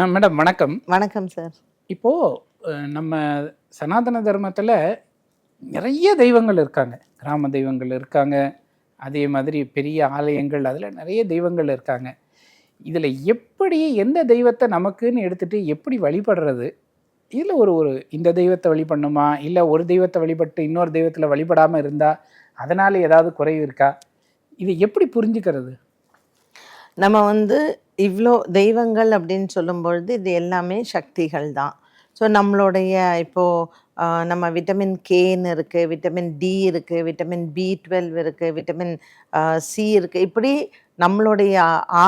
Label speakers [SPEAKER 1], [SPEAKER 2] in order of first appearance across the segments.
[SPEAKER 1] ஆ, madam வணக்கம்.
[SPEAKER 2] வணக்கம் sir.
[SPEAKER 1] இப்போ அஹ், நம்ம சனாதன தர்மத்தில் நிறைய தெய்வங்கள் இருக்காங்க. கிராம தெய்வங்கள் இருக்காங்க. அதே மாதிரி பெரிய ஆலயங்கள் அதில் நிறைய தெய்வங்கள் இருக்காங்க. இதில் எப்படி எந்த தெய்வத்தை நமக்குன்னு எடுத்துட்டு எப்படி வழிபடுறது? இதில் ஒரு ஒரு இந்த தெய்வத்தை வழிபடணுமா? இல்லை ஒரு தெய்வத்தை வழிபட்டு இன்னொரு தெய்வத்தில் வழிபடாமல் இருந்தால் அதனால் ஏதாவது குறைவு இருக்கா? இது எப்படி புரிஞ்சுக்கிறது?
[SPEAKER 2] நம்ம வந்து இவ்வளோ தெய்வங்கள் அப்படின்னு சொல்லும் பொழுது இது எல்லாமே சக்திகள் தான். ஸோ நம்மளுடைய இப்போது நம்ம விட்டமின் கேன்னு இருக்குது விட்டமின் டி இருக்குது விட்டமின் பி டுவெல் இருக்குது விட்டமின் சி இருக்குது இப்படி நம்மளுடைய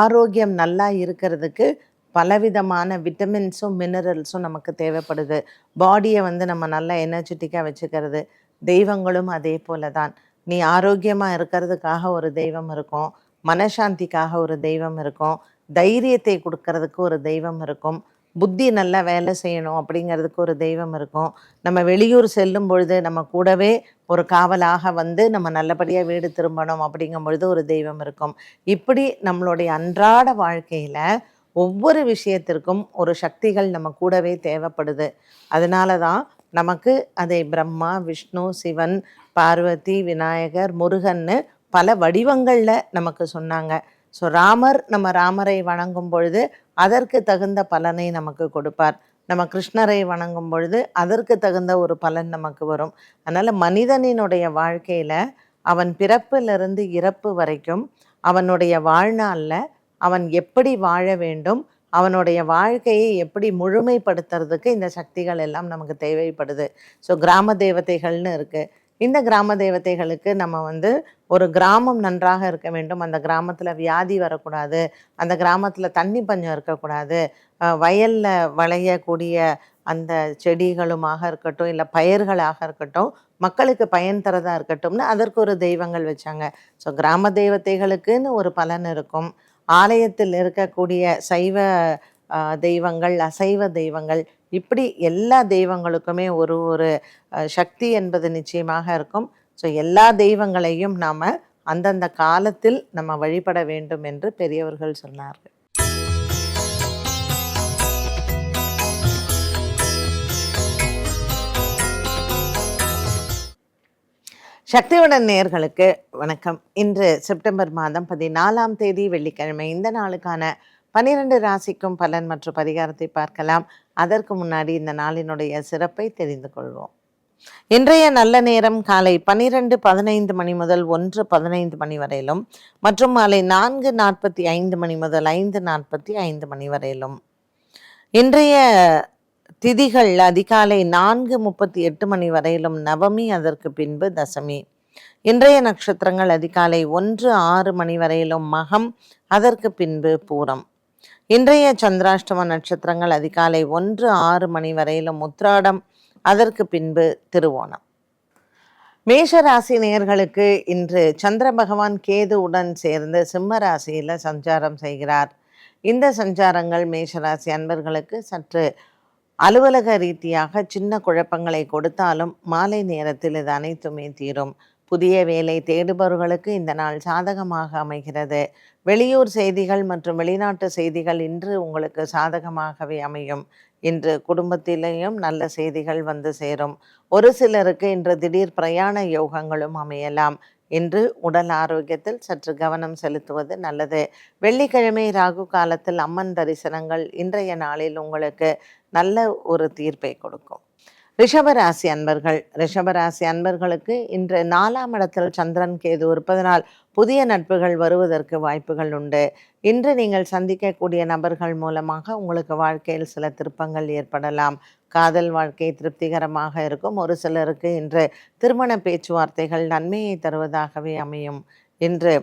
[SPEAKER 2] ஆரோக்கியம் நல்லா இருக்கிறதுக்கு பலவிதமான விட்டமின்ஸும் மினரல்ஸும் நமக்கு தேவைப்படுது. பாடியை வந்து நம்ம நல்லா எனர்ஜெட்டிக்காக வச்சுக்கிறது தெய்வங்களும் அதே போல தான். நீ ஆரோக்கியமாக இருக்கிறதுக்காக ஒரு தெய்வம் இருக்கும். மனசாந்திக்காக ஒரு தெய்வம் இருக்கும். தைரியத்தை கொடுக்கறதுக்கு ஒரு தெய்வம் இருக்கும். புத்தி நல்லா வேலை செய்யணும் அப்படிங்கிறதுக்கு ஒரு தெய்வம் இருக்கும். நம்ம வெளியூர் செல்லும் பொழுது நம்ம கூடவே ஒரு காவலாக வந்து நம்ம நல்லபடியாக வீடு திரும்பணும் அப்படிங்கும் பொழுது ஒரு தெய்வம் இருக்கும். இப்படி நம்மளுடைய அன்றாட வாழ்க்கையில் ஒவ்வொரு விஷயத்திற்கும் ஒரு சக்திகள் நம்ம கூடவே தேவைப்படுது. அதனால தான் நமக்கு அதை பிரம்மா விஷ்ணு சிவன் பார்வதி விநாயகர் முருகன்னு பல வடிவங்களில் நமக்கு சொன்னாங்க. ஸோ ராமர் நம்ம ராமரை வணங்கும் பொழுது அதற்கு தகுந்த பலனை நமக்கு கொடுப்பார். நம்ம கிருஷ்ணரை வணங்கும் பொழுது அதற்கு தகுந்த ஒரு பலன் நமக்கு வரும். அதனால் மனிதனினுடைய வாழ்க்கையில் அவன் பிறப்பிலிருந்து இறப்பு வரைக்கும் அவனுடைய வாழ்நாளில் அவன் எப்படி வாழ வேண்டும் அவனுடைய வாழ்க்கையை எப்படி முழுமைப்படுத்துறதுக்கு இந்த சக்திகள் எல்லாம் நமக்கு தேவைப்படுது. ஸோ கிராம தேவதைகள்னு இருக்குது இந்த கிராம தேவதைகளுக்கு நம்ம வந்து ஒரு கிராமம் நன்றாக இருக்க வேண்டும். அந்த கிராமத்தில் வியாதி வரக்கூடாது. அந்த கிராமத்தில் தண்ணி பஞ்சம் இருக்கக்கூடாது. வயலில் வயல்ல விளையக்கூடிய அந்த செடிகளுமாக இருக்கட்டும் இல்லை பயிர்களாக இருக்கட்டும் மக்களுக்கு பயன் தரதாக இருக்கட்டும்னு அதற்கு ஒரு தெய்வங்கள் வச்சாங்க. ஸோ கிராம தெய்வத்தைகளுக்குன்னு ஒரு பலன் இருக்கும். ஆலயத்தில் இருக்கக்கூடிய சைவ தெய்வங்கள் அசைவ தெய்வங்கள் இப்படி எல்லா தெய்வங்களுக்குமே ஒரு ஒரு சக்தி என்பது நிச்சயமாக இருக்கும். ஸோ எல்லா தெய்வங்களையும் நாம் அந்தந்த காலத்தில் நம்ம வழிபட வேண்டும் என்று பெரியவர்கள் சொன்னார்கள். சக்தியுடன் நேயர்களுக்கு வணக்கம். இன்று செப்டம்பர் மாதம் பதினாலாம் தேதி வெள்ளிக்கிழமை. இந்த நாளுக்கான பன்னிரண்டு ராசிக்கும் பலன் மற்றும் பரிகாரத்தை பார்க்கலாம். அதற்கு முன்னாடி இந்த நாளினுடைய சிறப்பை தெரிந்து கொள்வோம். இன்றைய நல்ல நேரம் காலை பன்னிரண்டு பதினைந்து மணி முதல் ஒன்று பதினைந்து மணி வரையிலும் மற்றும் மாலை நான்கு நாற்பத்தி ஐந்து மணி முதல் ஐந்து நாற்பத்தி ஐந்து மணி வரையிலும். இன்றைய திதிகள் அதிகாலை நான்கு முப்பத்தி எட்டு மணி வரையிலும் நவமி அதற்கு பின்பு தசமி. இன்றைய நட்சத்திரங்கள் அதிகாலை ஒன்று ஆறு மணி வரையிலும் மகம் அதற்கு பின்பு பூரம். இன்றைய சந்திராஷ்டம நட்சத்திரங்கள் அதிகாலை ஒன்று ஆறு மணி வரையிலும் உத்ராடம் அதற்கு பின்பு திருவோணம். மேஷ ராசி நேயர்களுக்கு இன்று சந்திர பகவான் கேதுவுடன் சேர்ந்து சிம்ம ராசியில் சஞ்சாரம் செய்கிறார். இந்த சஞ்சாரங்கள் மேஷராசி அன்பர்களுக்கு சற்று அலுவலக ரீதியாக சின்ன குழப்பங்களை கொடுத்தாலும் மாலை நேரத்தில் இது அனைத்துமே தீரும். புதிய வேலை தேடுபவர்களுக்கு இந்த நாள் சாதகமாக அமைகிறது. வெளியூர் செய்திகள் மற்றும் வெளிநாட்டு செய்திகள் இன்று உங்களுக்கு சாதகமாகவே அமையும். இன்று குடும்பத்திலேயும் நல்ல செய்திகள் வந்து சேரும். ஒரு சிலருக்கு இன்று திடீர் பிரயாண யோகங்களும் அமையலாம். இன்று உடல் ஆரோக்கியத்தில் சற்று கவனம் செலுத்துவது நல்லது. வெள்ளிக்கிழமை ராகு காலத்தில் அம்மன் தரிசனங்கள் இன்றைய நாளில் உங்களுக்கு நல்ல ஒரு தீர்ப்பை கொடுக்கும். ரிஷபராசி அன்பர்கள். ரிஷபராசி அன்பர்களுக்கு இன்று நாலாம் இடத்தில் சந்திரன் கேது இருப்பதனால் புதிய நட்புகள் வருவதற்கு வாய்ப்புகள் உண்டு. இன்று நீங்கள் சந்திக்கக்கூடிய நபர்கள் மூலமாக உங்களுக்கு வாழ்க்கையில் சில திருப்பங்கள் ஏற்படலாம். காதல் வாழ்க்கை திருப்திகரமாக இருக்கும். ஒரு சிலருக்கு இன்று திருமண பேச்சுவார்த்தைகள் நன்மையை தருவதாகவே அமையும். இன்று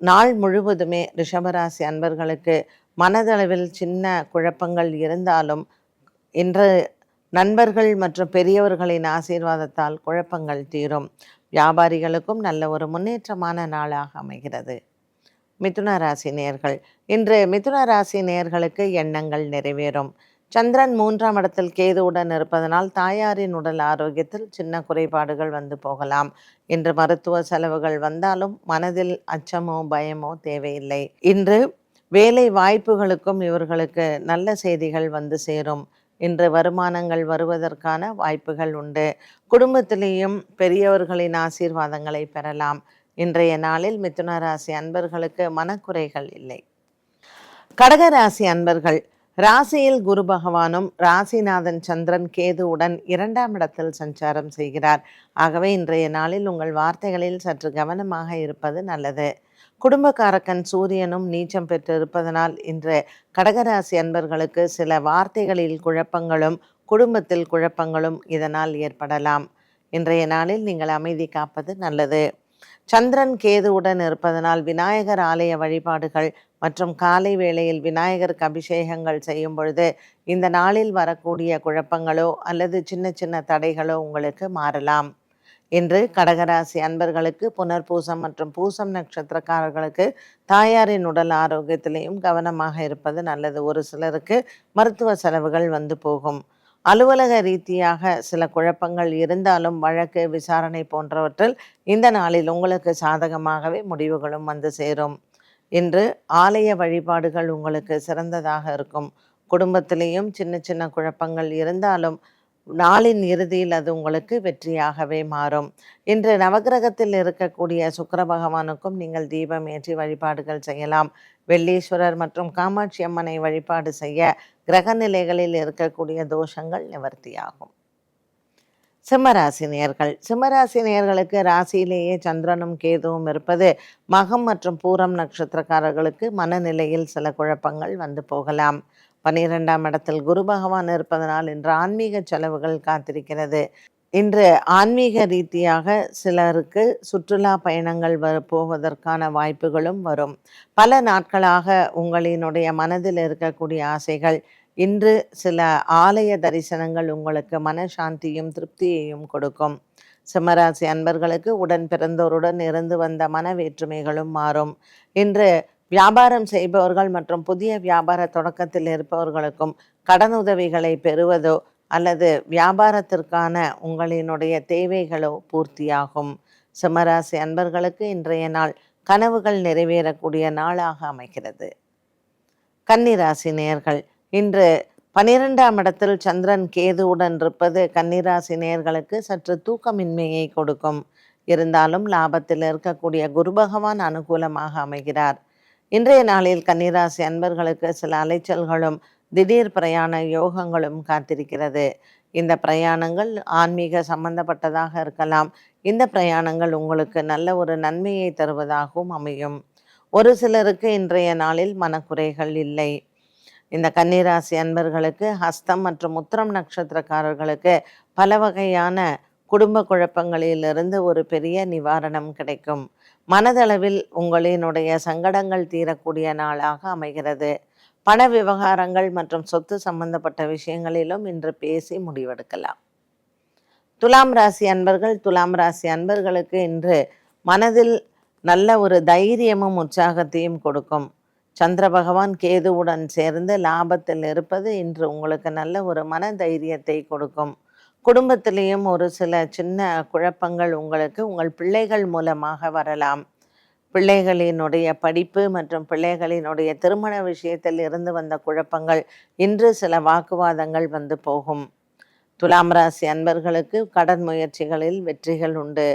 [SPEAKER 2] நாள் முழுவதுமே ரிஷபராசி அன்பர்களுக்கு மனதளவில் சின்ன குழப்பங்கள் இருந்தாலும் இன்று நண்பர்கள் மற்றும் பெரியவர்களின் ஆசீர்வாதத்தால் குழப்பங்கள் தீரும். வியாபாரிகளுக்கும் நல்ல ஒரு முன்னேற்றமான நாளாக அமைகிறது. மிதுன ராசி நேயர்கள் இன்று மிதுன ராசி நேர்களுக்கு எண்ணங்கள் நிறைவேறும். சந்திரன் மூன்றாம் இடத்தில் கேதுவுடன் இருப்பதனால் தாயாரின் உடல் ஆரோக்கியத்தில் சின்ன குறைபாடுகள் வந்து போகலாம். இன்று மருத்துவ செலவுகள் வந்தாலும் மனதில் அச்சமோ பயமோ தேவையில்லை. இன்று வேலை வாய்ப்புகளுக்கும் இவர்களுக்கு நல்ல செய்திகள் வந்து சேரும். இன்று வருமானங்கள் வருவதற்கான வாய்ப்புகள் உண்டு. குடும்பத்திலேயும் பெரியவர்களின் ஆசீர்வாதங்களை பெறலாம். இன்றைய நாளில் மிதுன ராசி அன்பர்களுக்கு மனக்குறைகள் இல்லை. கடகராசி அன்பர்கள் ராசியில் குரு பகவானும் ராசிநாதன் சந்திரன் கேதுவுடன் இரண்டாம் இடத்தில் சஞ்சாரம் செய்கிறார். ஆகவே இன்றைய நாளில் உங்கள் வார்த்தைகளில் சற்று கவனமாக இருப்பது நல்லது. குடும்பக்காரக்கன் சூரியனும் நீச்சம் பெற்று இருப்பதனால் இன்று கடகராசி அன்பர்களுக்கு சில வார்த்தைகளில் குழப்பங்களும் குடும்பத்தில் குழப்பங்களும் இதனால் ஏற்படலாம். இன்றைய நாளில் நீங்கள் அமைதி காப்பது நல்லது. சந்திரன் கேதுவுடன் இருப்பதனால் விநாயகர் ஆலய வழிபாடுகள் மற்றும் காலை வேளையில் விநாயகருக்கு அபிஷேகங்கள் செய்யும் பொழுது இந்த நாளில் வரக்கூடிய குழப்பங்களோ அல்லது சின்ன சின்ன தடைகளோ உங்களுக்கு மாறலாம். இன்று கடகராசி அன்பர்களுக்கு புனர்பூசம் மற்றும் பூசம் நட்சத்திரக்காரர்களுக்கு தாயாரின் உடல் ஆரோக்கியத்திலையும் கவனமாக இருப்பது நல்லது. ஒரு சிலருக்கு மருத்துவ செலவுகள் வந்து போகும். அலுவலக ரீதியாக சில குழப்பங்கள் இருந்தாலும் வழக்கு விசாரணை போன்றவற்றில் இந்த நாளில் உங்களுக்கு சாதகமாகவே முடிவுகளும் வந்து சேரும். இன்று ஆலய வழிபாடுகள் உங்களுக்கு சிறந்ததாக இருக்கும். குடும்பத்திலேயும் சின்ன சின்ன குழப்பங்கள் இருந்தாலும் நாளின் இறுதியில் அது உங்களுக்கு வெற்றியாகவே மாறும். இன்று நவகிரகத்தில் இருக்கக்கூடிய சுக்கர பகவானுக்கும் நீங்கள் தீபம் ஏற்றி வழிபாடுகள் செய்யலாம். வெள்ளீஸ்வரர் மற்றும் காமாட்சி அம்மனை வழிபாடு செய்ய கிரக நிலைகளில் இருக்கக்கூடிய தோஷங்கள் நிவர்த்தியாகும். சிம்மராசினியர்கள். சிம்மராசினியர்களுக்கு ராசியிலேயே சந்திரனும் கேதுவும் இருப்பது மகம் மற்றும் பூரம் நட்சத்திரக்காரர்களுக்கு மனநிலையில் சில குழப்பங்கள் வந்து போகலாம். பனிரெண்டாம் இடத்தில் குரு பகவான் இருப்பதனால் இன்று ஆன்மீக செலவுகள் காத்திருக்கிறது. இன்று ஆன்மீக ரீதியாக சிலருக்கு சுற்றுலா பயணங்கள் வ போவதற்கான வாய்ப்புகளும் வரும். பல நாட்களாக உங்களினுடைய மனதில் இருக்கக்கூடிய ஆசைகள் இன்று சில ஆலய தரிசனங்கள் உங்களுக்கு மனசாந்தியும் திருப்தியையும் கொடுக்கும். சிம்மராசி அன்பர்களுக்கு உடன் பிறந்தோருடன் இருந்து வந்த மன வேற்றுமைகளும் மாறும். இன்று வியாபாரம் செய்பவர்கள் மற்றும் புதிய வியாபார தொடக்கத்தில் இருப்பவர்களுக்கும் கடனுதவிகளை பெறுவதோ அல்லது வியாபாரத்திற்கான உங்களினுடைய தேவைகளோ பூர்த்தியாகும். சிம்மராசி அன்பர்களுக்கு இன்றைய நாள் கனவுகள் நிறைவேறக்கூடிய நாளாக அமைகிறது. கன்னிராசி நேயர்கள் இன்று பனிரெண்டாம் இடத்தில் சந்திரன் கேதுவுடன் இருப்பது கன்னிராசி நேர்களுக்கு சற்று தூக்கமின்மையை கொடுக்கும். இருந்தாலும் லாபத்தில் இருக்கக்கூடிய குரு பகவான் அனுகூலமாக அமைகிறார். இன்றைய நாளில் கன்னிராசி அன்பர்களுக்கு சில அலைச்சல்களும் திடீர் பிரயாண யோகங்களும் காத்திருக்கிறது. இந்த பிரயாணங்கள் ஆன்மீக சம்பந்தப்பட்டதாக இருக்கலாம். இந்த பிரயாணங்கள் உங்களுக்கு நல்ல ஒரு நன்மையை தருவதாகவும் அமையும். ஒரு சிலருக்கு இன்றைய நாளில் மனக்குறைகள் இல்லை. இந்த கன்னிராசி அன்பர்களுக்கு ஹஸ்தம் மற்றும் உத்திரம் நட்சத்திரக்காரர்களுக்கு பல வகையான குடும்ப குழப்பங்களிலிருந்து ஒரு பெரிய நிவாரணம் கிடைக்கும். மனதளவில் உங்களினுடைய சங்கடங்கள் தீரக்கூடிய நாளாக அமைகிறது. பண விவகாரங்கள் மற்றும் சொத்து சம்பந்தப்பட்ட விஷயங்களிலும் இன்று பேசி முடிவெடுக்கலாம். துலாம் ராசி அன்பர்கள் துலாம் ராசி அன்பர்களுக்கு இன்று மனதில் நல்ல ஒரு தைரியமும் உற்சாகத்தையும் கொடுக்கும். சந்திர பகவான் கேதுவுடன் சேர்ந்து லாபத்தில் இருப்பது இன்று உங்களுக்கு நல்ல ஒரு மன தைரியத்தை கொடுக்கும். குடும்பத்திலேயும் ஒரு சில சின்ன குழப்பங்கள் உங்களுக்கு உங்கள் பிள்ளைகள் மூலமாக வரலாம். பிள்ளைகளினுடைய படிப்பு மற்றும் பிள்ளைகளினுடைய திருமண விஷயத்தில் இருந்து வந்த குழப்பங்கள் இன்று சில வாக்குவாதங்கள் வந்து போகும். துலாம் ராசி அன்பர்களுக்கு கடன் முயற்சிகளில் வெற்றிகள் உண்டு.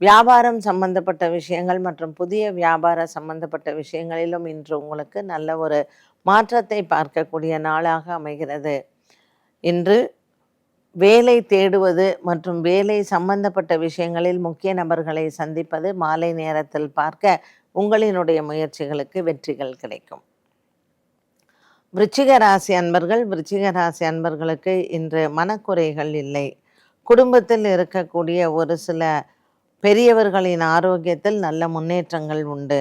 [SPEAKER 2] வியாபாரம் சம்பந்தப்பட்ட விஷயங்கள் மற்றும் புதிய வியாபார சம்பந்தப்பட்ட விஷயங்களிலும் இன்று உங்களுக்கு நல்ல ஒரு மாற்றத்தை பார்க்கக்கூடிய நாளாக அமைகிறது. இன்று வேலை தேடுவது மற்றும் வேலை சம்பந்தப்பட்ட விஷயங்களில் முக்கிய நபர்களை சந்திப்பது மாலை நேரத்தில் பார்க்க உங்களினுடைய முயற்சிகளுக்கு வெற்றிகள் கிடைக்கும். விருச்சிக ராசி அன்பர்கள் விருச்சிக ராசி அன்பர்களுக்கு இன்று மனக்குறைகள் இல்லை. குடும்பத்தில் இருக்கக்கூடிய ஒரு சில பெரியவர்களின் ஆரோக்கியத்தில் நல்ல முன்னேற்றங்கள் உண்டு.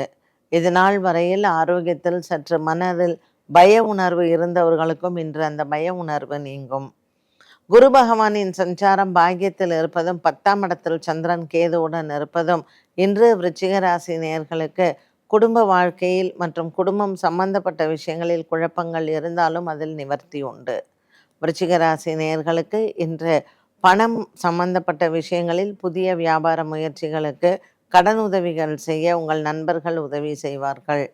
[SPEAKER 2] இது நாள் வரையில் ஆரோக்கியத்தில் சற்று மனதில் பய உணர்வு இருந்தவர்களுக்கும் இன்று அந்த பய உணர்வு நீங்கும். குரு பகவானின் சஞ்சாரம் பாக்கியத்தில் இருப்பதும் பத்தாம் இடத்தில் சந்திரன் கேதுவுடன் இருப்பதும் இன்று விருச்சிக ராசி நேயர்களுக்கு குடும்ப வாழ்க்கையில் மற்றும் குடும்பம் சம்பந்தப்பட்ட விஷயங்களில் குழப்பங்கள் இருந்தாலும் அதில் நிவர்த்தி உண்டு. விருச்சிக ராசி நேயர்களுக்கு இன்று பணம் சம்பந்தப்பட்ட விஷயங்களில் புதிய வியாபார முயற்சிகளுக்கு கடன் உதவிகள் செய்ய உங்கள் நண்பர்கள் உதவி செய்வார்கள்.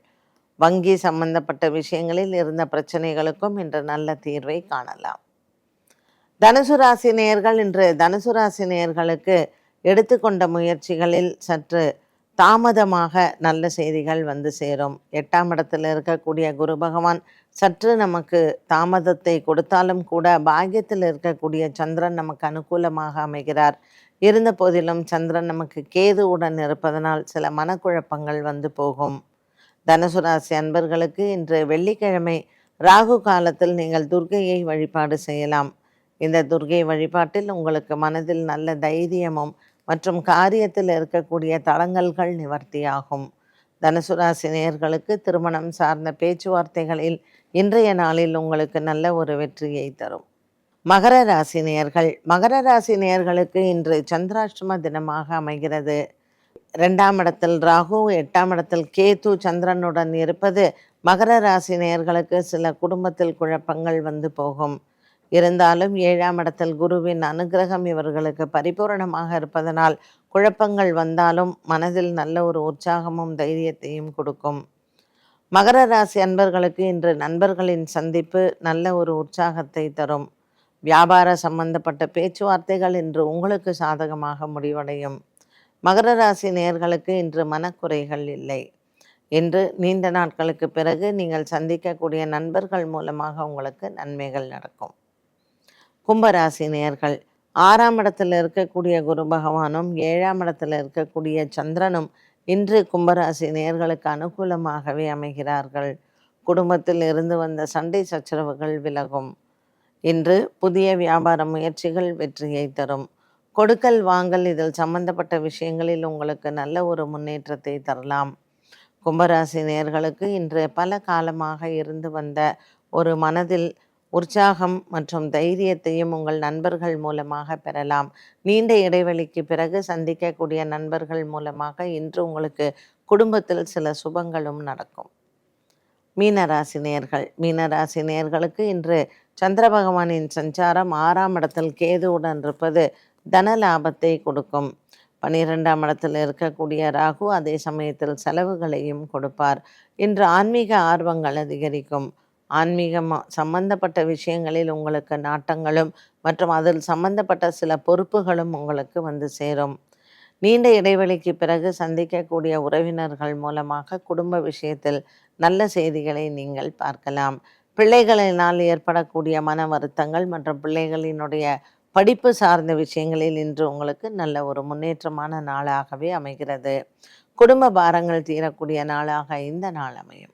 [SPEAKER 2] வங்கி சம்பந்தப்பட்ட விஷயங்களில் இருந்த பிரச்சனைகளுக்கும் இன்று நல்ல தீர்வை காணலாம். தனுசு ராசி நேயர்கள் இன்று தனுசு ராசி நேயர்களுக்கு எடுத்துக்கொண்ட முயற்சிகளில் சற்று தாமதமாக நல்ல செய்திகள் வந்து சேரும். எட்டாம் இடத்தில் இருக்கக்கூடிய குரு பகவான் சற்று நமக்கு தாமதத்தை கொடுத்தாலும் கூட பாக்கியத்தில் இருக்கக்கூடிய சந்திரன் நமக்கு அனுகூலமாக அமைகிறார். இருந்த போதிலும் சந்திரன் நமக்கு கேதுவுடன் இருப்பதனால் சில மனக்குழப்பங்கள் வந்து போகும். தனுசு ராசி அன்பர்களுக்கு இன்று வெள்ளிக்கிழமை ராகு காலத்தில் நீங்கள் துர்க்கையை வழிபாடு செய்யலாம். இந்த துர்க்கை வழிபாட்டில் உங்களுக்கு மனதில் நல்ல தைரியமும் மற்றும் காரியத்தில் இருக்கக்கூடிய தளங்கல்கள் நிவர்த்தியாகும். தனுசு ராசி நேயர்களுக்கு திருமணம் சார்ந்த பேச்சுவார்த்தைகளில் இன்றைய நாளில் உங்களுக்கு நல்ல ஒரு வெற்றியை தரும். மகர ராசி நேயர்கள் மகர ராசி நேயர்களுக்கு இன்று சந்திராஷ்டம தினமாக அமைகிறது. ரெண்டாம் இடத்தில் ராகு எட்டாம் இடத்தில் கேது சந்திரனுடன் இருப்பது மகர ராசி நேயர்களுக்கு சில குடும்பத்தில் குழப்பங்கள் வந்து போகும். இருந்தாலும் ஏழாம் இடத்தில் குருவின் அனுகிரகம் இவர்களுக்கு பரிபூரணமாக இருப்பதனால் குழப்பங்கள் வந்தாலும் மனதில் நல்ல ஒரு உற்சாகமும் தைரியத்தையும் கொடுக்கும். மகர ராசி அன்பர்களுக்கு இன்று நண்பர்களின் சந்திப்பு நல்ல ஒரு உற்சாகத்தை தரும். வியாபார சம்பந்தப்பட்ட பேச்சுவார்த்தைகள் இன்று உங்களுக்கு சாதகமாக முடிவடையும். மகர ராசி நேர்களுக்கு இன்று மனக்குறைகள் இல்லை. என்று நீண்ட நாட்களுக்கு பிறகு நீங்கள் சந்திக்கக்கூடிய நண்பர்கள் மூலமாக உங்களுக்கு நன்மைகள் நடக்கும். கும்பராசி நேர்கள் ஆறாம் இடத்துல இருக்கக்கூடிய குரு பகவானும் ஏழாம் இடத்துல இருக்கக்கூடிய சந்திரனும் இன்று கும்பராசி நேயர்களுக்கு அனுகூலமாகவே அமைகிறார்கள். குடும்பத்தில் இருந்து வந்த சண்டை சச்சரவுகள் விலகும். இன்று புதிய வியாபார முயற்சிகள் வெற்றியை தரும். கொடுக்கல் வாங்கல் இதில் சம்பந்தப்பட்ட விஷயங்களில் உங்களுக்கு நல்ல ஒரு முன்னேற்றத்தை தரலாம். கும்பராசி நேயர்களுக்கு இன்று பல காலமாக இருந்து வந்த ஒரு மனதில் உற்சாகம் மற்றும் தைரியத்தையும் உங்கள் நண்பர்கள் மூலமாக பெறலாம். நீண்ட இடைவெளிக்கு பிறகு சந்திக்கக்கூடிய நண்பர்கள் மூலமாக இன்று உங்களுக்கு குடும்பத்தில் சில சுபங்களும் நடக்கும். மீனராசி மீனராசினியர்களுக்கு மீனராசி இன்று சந்திர பகவானின் சஞ்சாரம் ஆறாம் இடத்தில் கேதுவுடன் இருப்பது தன லாபத்தை கொடுக்கும். பனிரெண்டாம் இடத்தில் இருக்கக்கூடிய ராகு அதே சமயத்தில் செலவுகளையும் கொடுப்பார். இன்று ஆன்மீக ஆர்வங்கள் அதிகரிக்கும். ஆன்மீகம் சம்பந்தப்பட்ட விஷயங்களில் உங்களுக்கு நாட்டங்களும் மற்றும் அதில் சம்பந்தப்பட்ட சில பொறுப்புகளும் உங்களுக்கு வந்து சேரும். நீண்ட இடைவெளிக்கு பிறகு சந்திக்கக்கூடிய உறவினர்கள் மூலமாக குடும்ப விஷயத்தில் நல்ல செய்திகளை நீங்கள் பார்க்கலாம். பிள்ளைகளினால் ஏற்படக்கூடிய மன வருத்தங்கள் மற்றும் பிள்ளைகளினுடைய படிப்பு சார்ந்த விஷயங்களில் இன்று உங்களுக்கு நல்ல ஒரு முன்னேற்றமான நாளாகவே அமைகிறது. குடும்ப பாரங்கள் தீரக்கூடிய நாளாக இந்த நாள் அமையும்.